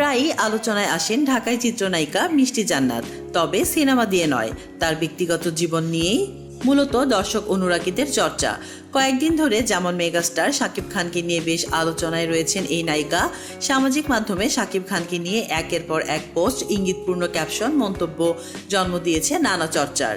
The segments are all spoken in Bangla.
প্রায়ই আলোচনায় আসেন ঢাকায় চিত্রনায়িকা মিষ্টি জান্নাত। তবে সিনেমা দিয়ে নয়, তার ব্যক্তিগত জীবন নিয়েই মূলত দর্শক অনুরাগীদের চর্চা। কয়েকদিন ধরে যেমন মেগাস্টার শাকিব খানকে নিয়ে বেশ আলোচনায় রয়েছেন এই নায়িকা, সামাজিক মাধ্যমে শাকিব খানকে নিয়ে একের পর এক পোস্ট, ইঙ্গিতপূর্ণ ক্যাপশন, মন্তব্য জন্ম দিয়েছে নানা চর্চার।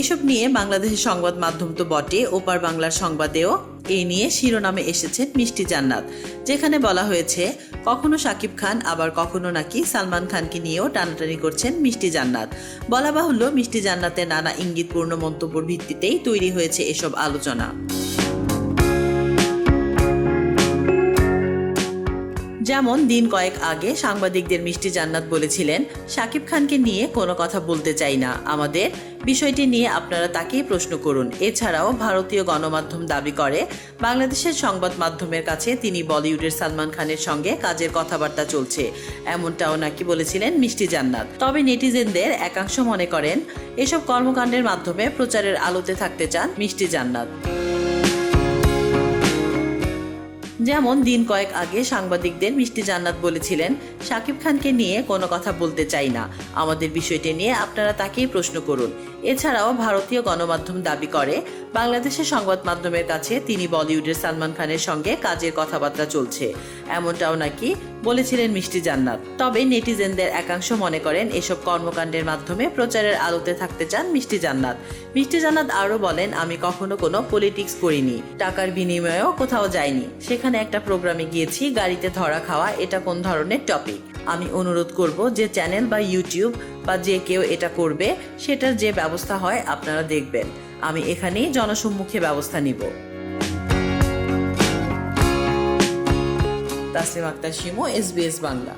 এসব নিয়ে বাংলাদেশের সংবাদ মাধ্যম তো বটে ওপার বাংলার সংবাদেও এই নিয়ে শিরোনামে এসেছেন মিষ্টি জান্নাত, যেখানে বলা হয়েছে, কখনো শাকিব খান, আবার কখনো নাকি সালমান খানকে নিয়েও টানাটানি করছেন মিষ্টি জান্নাত। বলা বাহুল্য, মিষ্টি জান্নাতের নানা ইঙ্গিতপূর্ণ মন্তব্যের ভিত্তিতেই তৈরি হয়েছে এসব আলোচনা। যেমন দিন কয়েক আগে সাংবাদিকদের মিষ্টি জান্নাত বলেছিলেন শাকিব খানকে নিয়ে কোনো কথা বলতে চাই না। আমাদের বিষয়টি নিয়ে আপনারা তাকেই প্রশ্ন করুন। এছাড়াও ভারতীয় গণমাধ্যম দাবি করে, বাংলাদেশের সংবাদ মাধ্যমের কাছে তিনি বলিউডের সালমান খানের সঙ্গে কাজের কথাবার্তা চলছে। এমনটাও নাকি বলেছিলেন মিষ্টি জান্নাত। তবে নেটিজেনদের একাংশ মনে করেন, এসব কর্মকাণ্ডের মাধ্যমে প্রচারের আলোতে থাকতে চান মিষ্টি জান্নাত। যেমন দিন কয়েক আগে সাংবাদিকদের মিষ্টি জান্নাত বলেছিলেন শাকিব খানকে নিয়ে কোনো কথা বলতে চাই না। আমাদের বিষয়টি নিয়ে আপনারা তাকেই প্রশ্ন করুন। এছাড়াও ভারতীয় গণমাধ্যম দাবি করে, বাংলাদেশের সংবাদ মাধ্যমের কাছে তিনি বলিউডের সালমান খানের সঙ্গে কাজের কথাবার্তা চলছে। এমনটাও নাকি বলেছিলেন মিষ্টি জান্নাত। তবে নেটিজেনদের একাংশ মনে করেন এসব কর্মকাণ্ডের মাধ্যমে প্রচারের আলোতে থাকতে চান মিষ্টি জান্নাত। মিষ্টি জান্নাত আরও বলেন, আমি কখনো কোনো পলিটিক্স করিনি, টাকার বিনিময়েও কোথাও যাইনি। সেখানে একটা প্রোগ্রামে গিয়েছি, গাড়িতে ধরা খাওয়া, এটা কোন ধরনের টপিক? আমি অনুরোধ করব যে চ্যানেল বা ইউটিউব বা যে কেউ এটা করবে, সেটার যে ব্যবস্থা হয় আপনারা দেখবেন। আমি এখানেই জনসম্মুখে ব্যবস্থা নিব। তাসলিম আক্তার শিমু এসবিএস বাংলা।